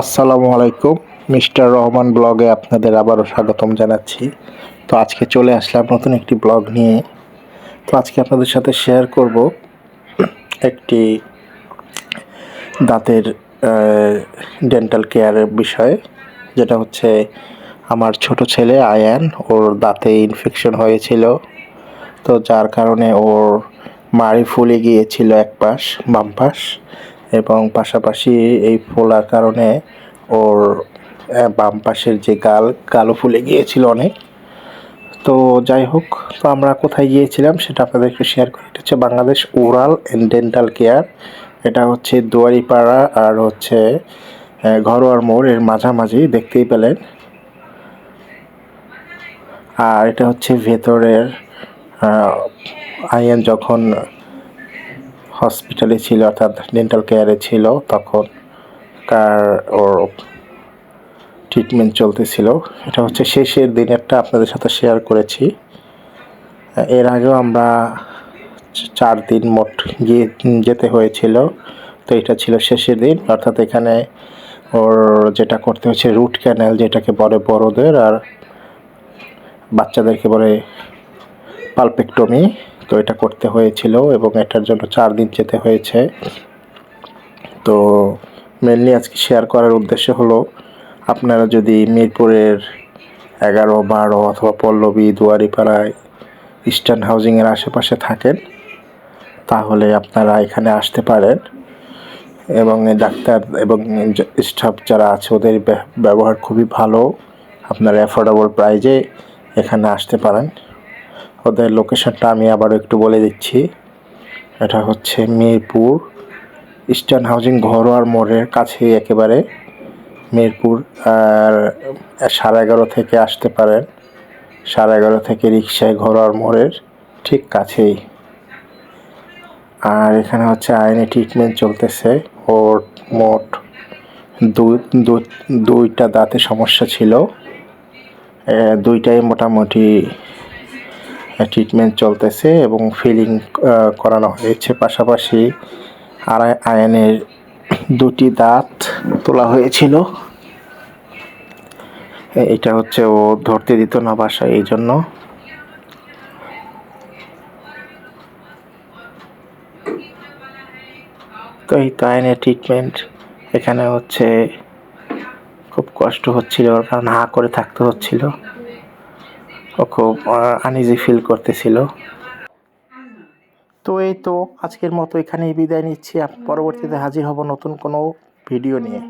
আসসালামু আলাইকুম, মিস্টার রহমান ব্লগে আপনাদের আবারও স্বাগতম জানাচ্ছি। তো আজকে চলে আসলাম নতুন একটি ব্লগ নিয়ে। তো আজকে আপনাদের সাথে শেয়ার করব একটি দাঁতের ডেন্টাল কেয়ারের বিষয়ে, যেটা হচ্ছে আমার ছোট ছেলে আয়ান, ওর দাঁতে ইনফেকশন হয়েছিল। তো যার কারণে ওর মাড়ি ফুলে গিয়েছিল এক পাশ, বাম পাশ। এবং পাশাপাশি এই ফোলার কারণে ওর বাম পাশের যে গাল, গালও ফুলে গিয়েছিল অনেক। তো যাই হোক, তো আমরা কোথায় গিয়েছিলাম সেটা আপনাদের একটু শেয়ার করি। এটা হচ্ছে Bangladesh oral and dental care এটা হচ্ছে দুয়ারিপাড়া আর হচ্ছে ঘরোয়ার মোড়, এর মাঝামাঝি, দেখতেই পেলেন। আর এটা হচ্ছে ভেতরের আইএন যখন হসপিটালে ছিল, অর্থাৎ ডেন্টাল কেয়ারে ছিল, তখন কার ওর ট্রিটমেন্ট চলতেছিল। এটা হচ্ছে শেষের দিনেরটা আপনাদের সাথে শেয়ার করেছি। এর আগেও আমরা চার দিন মোট গিয়ে যেতে হয়েছিল, তো এটা ছিল শেষের দিন। অর্থাৎ এখানে ওর যেটা করতে হচ্ছে রুট ক্যানেল যেটাকে বলে বড়দের, আর বাচ্চাদেরকে বলে পালপেক্টমি তো এটা করতে হয়েছিল এবং এটার জন্য চার দিন যেতে হয়েছে। তো মেনলি আজকে শেয়ার করার উদ্দেশ্য হলো, আপনারা যদি মিরপুরের এগারো, বারো অথবা পল্লবী, দুয়ারিপাড়ায় ইস্টার্ন হাউজিংয়ের আশেপাশে থাকেন, তাহলে আপনারা এখানে আসতে পারেন। এবং ডাক্তার এবং স্টাফ যারা আছে, ওদের ব্য- ব্যবহার খুবই ভালো। আপনারা অ্যাফোর্ডেবল প্রাইজে এখানে আসতে পারেন। ওদের লোকেশনটা আমি আবারও একটু বলে দিচ্ছি। এটা হচ্ছে মিরপুর ইস্টার্ন হাউজিং ঘরোয়ার মোড়ের কাছেই একেবারে মিরপুর, আর সাড়ে এগারো থেকে আসতে পারেন। সাড়ে এগারো থেকে রিক্সায় ঘরোয়ার মোড়ের ঠিক কাছেই। আর এখানে হচ্ছে আইনি ট্রিটমেন্ট চলতেছে। ওর মোট দুইটা দাঁতে সমস্যা ছিল। দুইটাই মোটামুটি ট্রিটমেন্ট চলতেছে এবং ফিলিং করানো হয়েছে। পাশাপাশি আর, আয়নের দুটি দাঁত তোলা হয়েছিল। এটা হচ্ছে ও ধরতে দিত না বাসায়, এই জন্য। তো এই তো আয়নের ট্রিটমেন্ট এখানে হচ্ছে খুব কষ্ট হচ্ছিল, কারণ হা করে থাকতে হচ্ছিল। ও খুব আনইজি ফিল করতেছিল। তো এই তো আজকের মতো এখানেই বিদায় নিচ্ছি। পরবর্তীতে হাজির হব নতুন কোনো ভিডিও নিয়ে।